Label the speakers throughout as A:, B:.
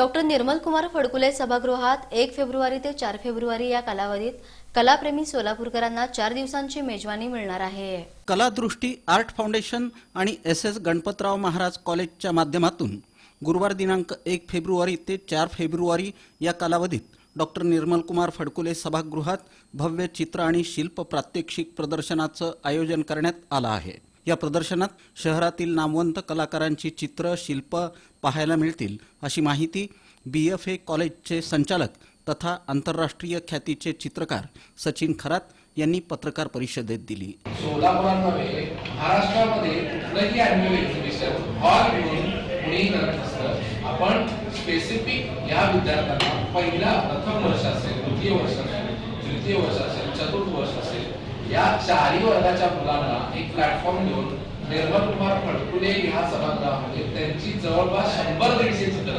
A: Doctor Nirmal Kumar Phadkule सभागृहात एक February ते चार फेब्रुवारी या कालावधीत कलाप्रेमी सोलापूरकरांना चार दिवसांची मेजवानी मिळणार आहे.
B: कलादृष्टी आर्ट फाउंडेशन आणि एस एस गणपतराव महाराज कॉलेजच्या माध्यमातून गुरुवार दिनांक एक फेब्रुवारी ते चार फेब्रुवारी या कालावधीत डॉक्टर निर्मल कुमार फडकुले सभागृहात भव्य चित्र आणि शिल्प प्रात्यक्षिक प्रदर्शनाचं आयोजन करण्यात आलं आहे. या प्रदर्शनात शहरातील नामवंत कलाकारांची चित्र शिल्प पाहायला मिळतील अशी माहिती बी एफ ए कॉलेजचे संचालक तथा आंतरराष्ट्रीय ख्यातीचे चित्रकार सचिन खरात यांनी पत्रकार परिषदेत दिली.
C: सोलापुरात नव्हे महाराष्ट्रामध्ये कुठलंही अॅन्युअल एक्झिबिशन हॉल घेऊन कुणीही करत नसतं. आपण स्पेसिफिक या विद्यार्थ्यांना पहिला प्रथम वर्ष असेल द्वितीय वर्ष असेल तृतीय वर्ष असेल चतुर्थ वर्ष असेल या चारही वर्गाच्या मुलांना एक प्लॅटफॉर्म देऊन निर्मल कुमार फडकुले ह्या सभागृहामध्ये त्यांची जवळपास शंभर दीडशे चित्र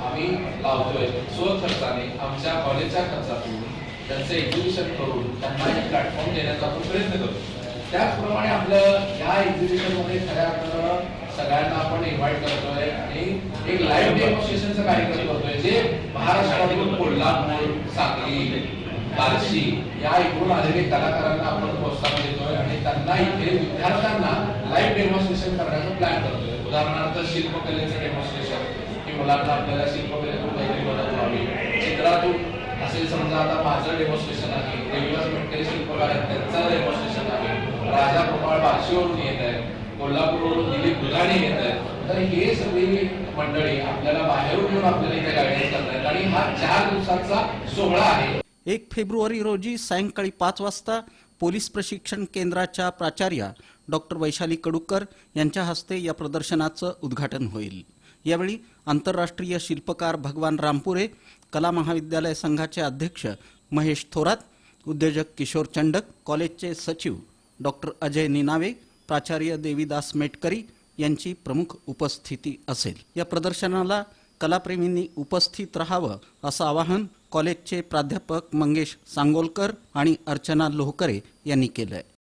C: आम्ही लावतोय स्वखर्चाने आमच्या कॉलेजच्या खर्चातून त्यांचं एक्झिबिशन करून त्यांना एक प्लॅटफॉर्म देण्याचा आपण प्रयत्न करतो त्याचप्रमाणे आपलं ह्या एक्झिबिशनमध्ये खऱ्या अर्थानं सगळ्यांना आपण इन्व्हाइट करतोय आणि एक लाईव्ह डेमॉन्स्ट्रेशनचा कार्यक्रम करतोय जे महाराष्ट्रातून कोल्हापूर सांगली बार्शी या एकूण आलेले कलाकारांना आपण प्रोत्साहन देतोय आणि त्यांना इथे विद्यार्थ्यांना लाईव्ह डेमॉन्स्ट्रेशन करण्याचा प्लॅन करतोय. उदाहरणार्थ शिल्पकलेचं डेमॉन्स्ट्रेशन की मुलांना आपल्याला शिल्पकलेतून काहीतरी मदत व्हावी. चित्रातून असेल समजा आता माझं डेमॉन्स्ट्रेशन आहे. देवीदास मेटकरी शिल्पकार आहेत त्यांचं डेमॉन्स्ट्रेशन आहे. राजा गोपाळ बार्शीवरून येत आहे कोल्हापूरवरून दिलीप दुधाणे येत आहेत. तर हे सगळी मंडळी आपल्याला बाहेरून येऊन आपल्याला इथे गायडन्स करतायत. आणि हा चार दिवसाचा सोहळा आहे.
B: एक फेब्रुवारी रोजी सायंकाळी पाच वाजता पोलीस प्रशिक्षण केंद्राच्या प्राचार्या डॉक्टर वैशाली कडुकर यांच्या हस्ते या प्रदर्शनाचं उद्घाटन होईल. यावेळी आंतरराष्ट्रीय शिल्पकार भगवान रामपुरे कला महाविद्यालय संघाचे अध्यक्ष महेश थोरात उद्योजक किशोर चंडक कॉलेजचे सचिव डॉक्टर अजय निनावे प्राचार्य देवीदास मेटकरी यांची प्रमुख उपस्थिती असेल. या प्रदर्शनाला कलाप्रेमींनी उपस्थित राहावं असं आवाहन कॉलेजचे प्राध्यापक मंगेश सांगोलकर आणि अर्चना लोहकरे यांनी केलं आहे